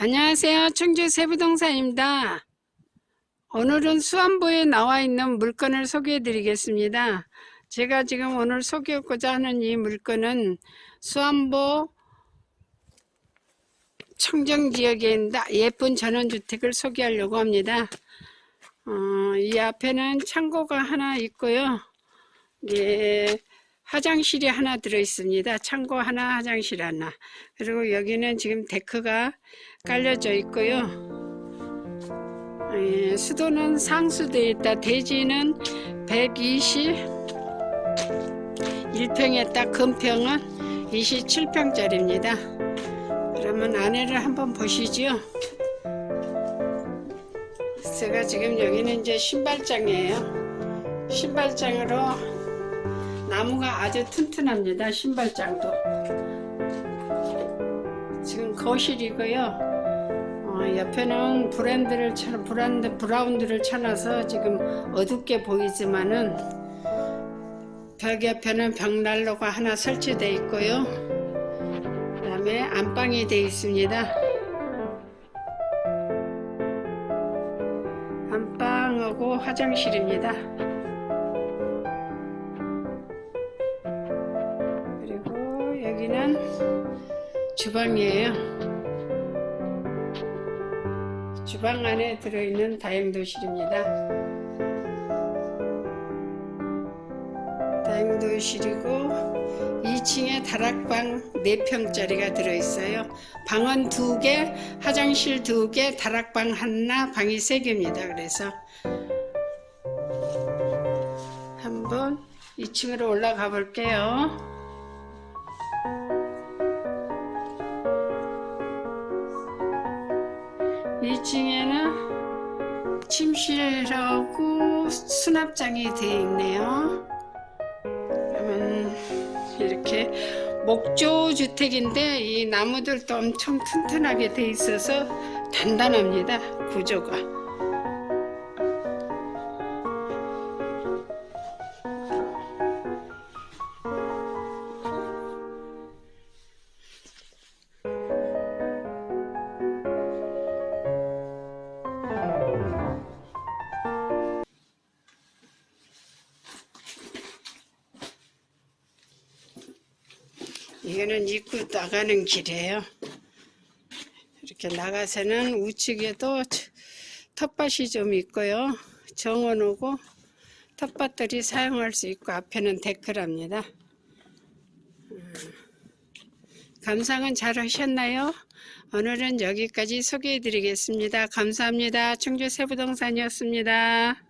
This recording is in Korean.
안녕하세요. 청주 세부동산입니다. 오늘은 수안보에 나와 있는 물건을 소개해 드리겠습니다. 제가 지금 오늘 소개하고자 하는 이 물건은 수안보 청정지역에 있는 예쁜 전원주택을 소개하려고 합니다. 어, 이 앞에는 창고가 하나 있고요. 예, 화장실이 하나 들어 있습니다. 창고 하나, 화장실 하나. 그리고 여기는 지금 데크가 깔려져 있고요. 예, 수도는 상수되어 있다. 대지는 120, 1평에 딱 금평은 27평짜리입니다. 그러면 안에를 한번 보시죠. 제가 지금 여기는 이제 신발장이에요. 신발장으로 나무가 아주 튼튼합니다. 신발장도. 지금 거실이고요. 어, 옆에는 브랜드를 쳐, 브랜드 브라운드를 쳐놔서 지금 어둡게 보이지만은 벽 옆에는 벽난로가 하나 설치되어 있고요. 그다음에 안방이 되어 있습니다. 안방하고 화장실입니다. 여기는 주방이에요. 주방 안에 들어있는 다용도실입니다. 다용도실이고 2층에 다락방 4평짜리가 들어있어요. 방은 2개, 화장실 2개, 다락방 하나, 방이 3개입니다. 그래서 한번 2층으로 올라가 볼게요. 2층에는 침실하고 수납장이 되어 있네요. 그러면 이렇게 목조 주택인데 이 나무들도 엄청 튼튼하게 돼 있어서 단단합니다. 구조가. 이거는 입구 나가는 길이에요. 이렇게 나가서는 우측에도 텃밭이 좀 있고요. 정원하고 텃밭들이 사용할 수 있고 앞에는 데크랍니다. 음, 감상은 잘 하셨나요? 오늘은 여기까지 소개해 드리겠습니다. 감사합니다. 충주 세부동산이었습니다.